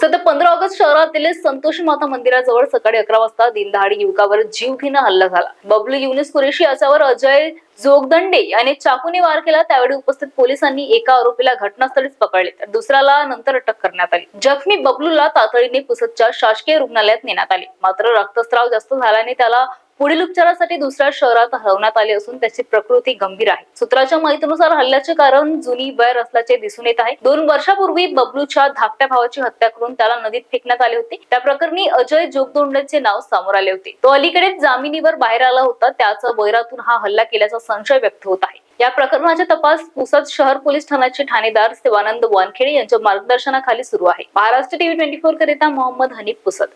पंधरा ऑगस्ट शहरातील संतोष माता मंदिराजवळ सकाळी अकरा वाजता दिनदहाडी युवकावर जीवघेणा हल्ला झाला. बबलू युनिस कुरेशी याच्यावर अजय जोगदंडे याने चाकूने वार केला. त्यावेळी उपस्थित पोलिसांनी एका आरोपीला घटनास्थळीच पकडले. तर दुसऱ्याला नंतर अटक करण्यात आली. जखमी बबलूला तातडीने पुसदच्या शासकीय रुग्णालयात नेण्यात आले. मात्र रक्तस्राव जास्त झाल्याने त्याला पुढील उपचारासाठी दुसऱ्या शहरात हलवण्यात आले असून त्याची प्रकृती गंभीर आहे. सूत्राच्या माहितीनुसार हल्ल्याचे कारण जुनी वैर असल्याचे दिसून येत आहे. दोन वर्षापूर्वी बबलूच्या धाकट्या भावाची हत्या करून त्याला नदीत फेकण्यात आले होते. त्या प्रकरणी अजय जोगदोंडेचे नाव समोर आले होते. तो अलीकडेच जामिनीवर बाहेर आला होता. त्याच वैरातून हा हल्ला केल्याचा संशय व्यक्त होत आहे. या प्रकरणाचा तपास पुसद शहर पोलीस ठाण्याचे ठाणेदार शिवानंद वानखेडे यांच्या मार्गदर्शनाखाली सुरू आहे. महाराष्ट्र टीव्ही ट्वेंटी फोर करिता मोहम्मद हनीफ पुसद.